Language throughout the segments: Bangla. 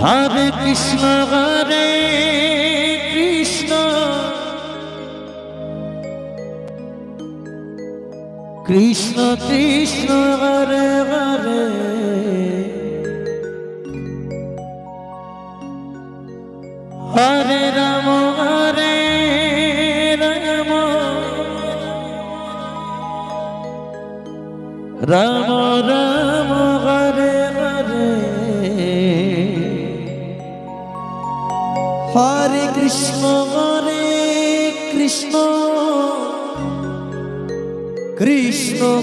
হরে কৃষ্ণ হরে কৃষ্ণ কৃষ্ণ কৃষ্ণ হরে হরে হরে রাম হরে রাম রাম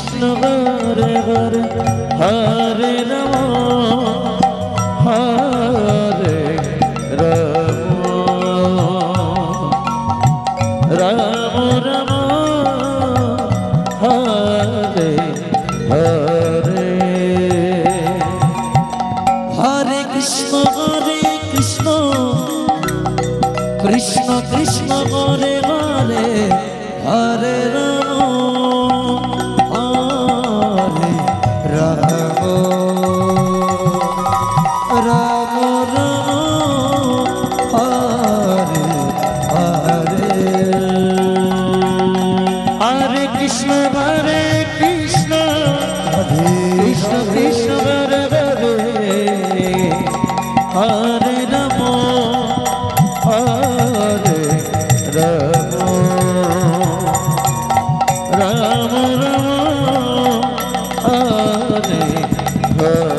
কৃষ্ণ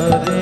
হরে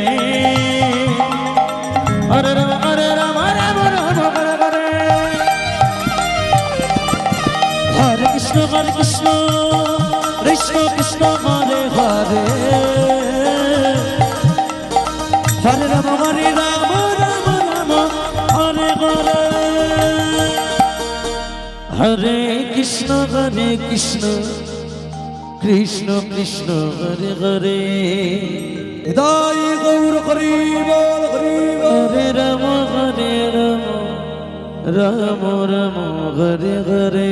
কৃষ্ণ কৃষ্ণ কৃষ্ণ হরে হরে। হরে রাম হরে রাম রাম রাম হরে হরে। হরে কৃষ্ণ হরে কৃষ্ণ কৃষ্ণ কৃষ্ণ হরে হরে। হৃদয় গৌর হরি বল হরি বল হরে রাম হরে রাম রাম রাম হরে হরে।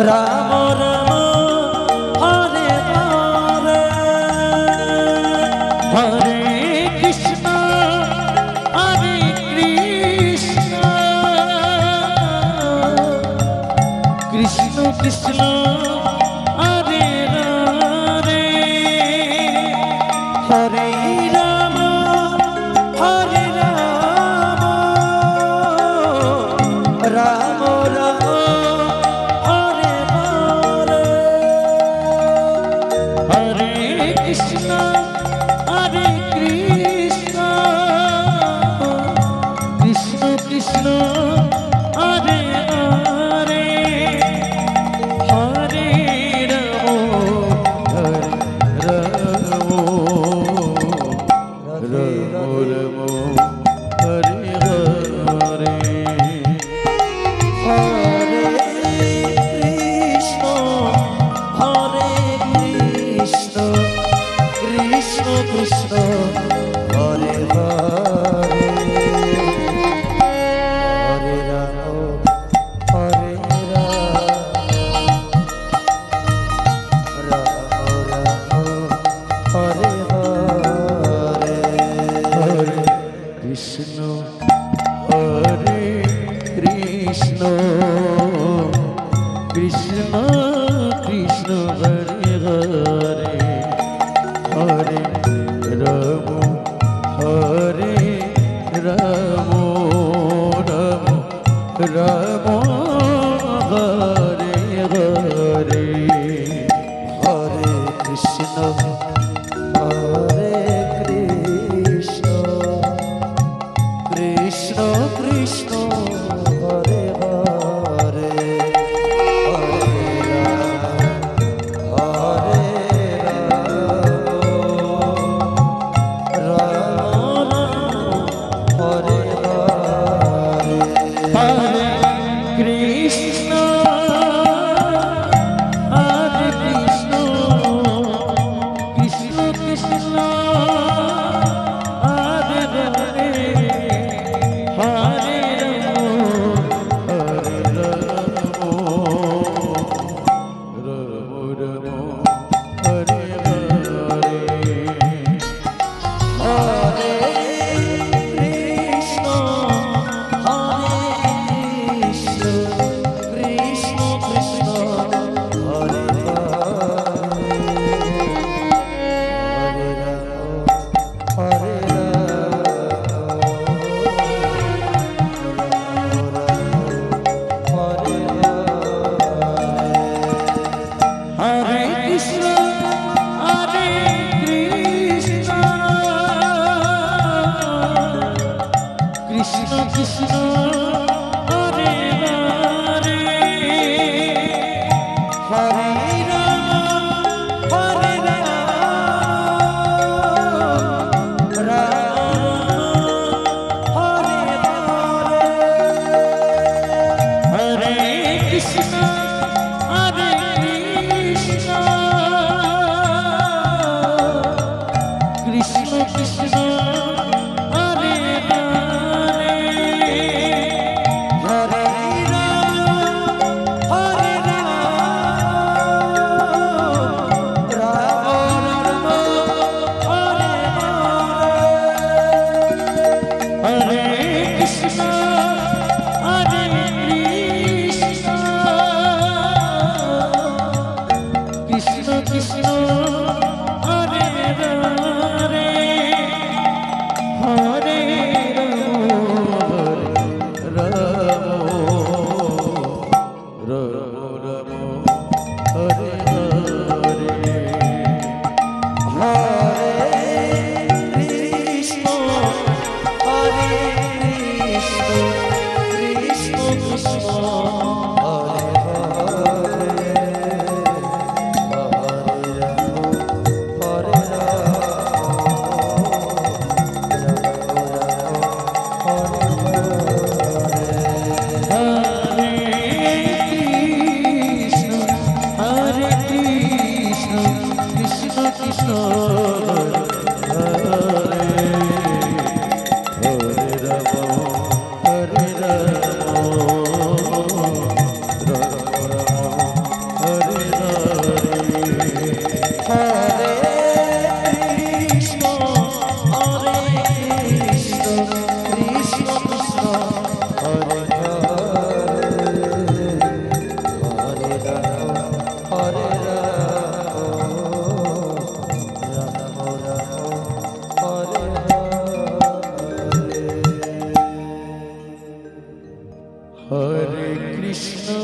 রাম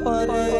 রাম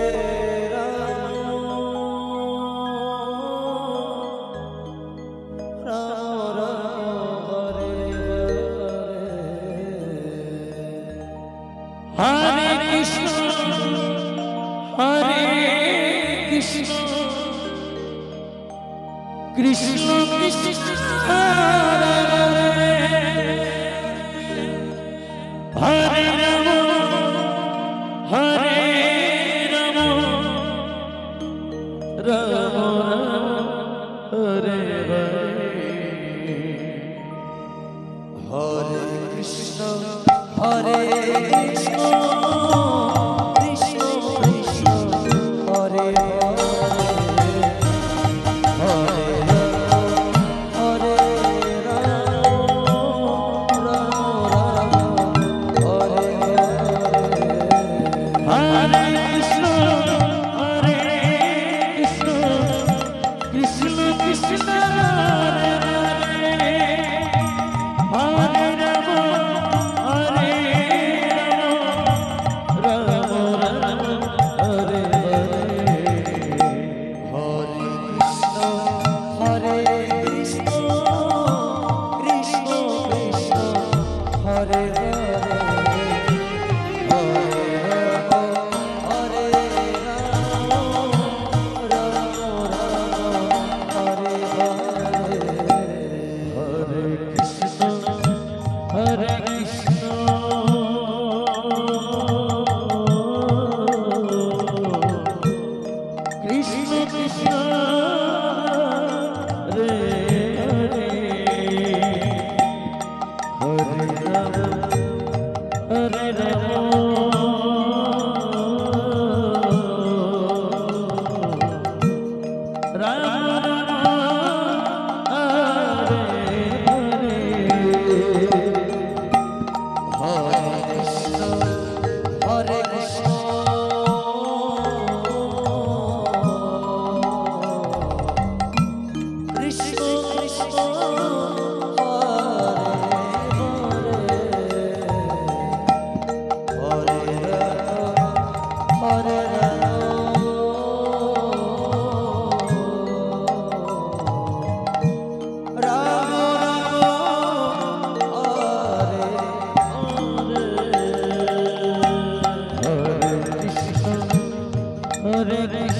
হরে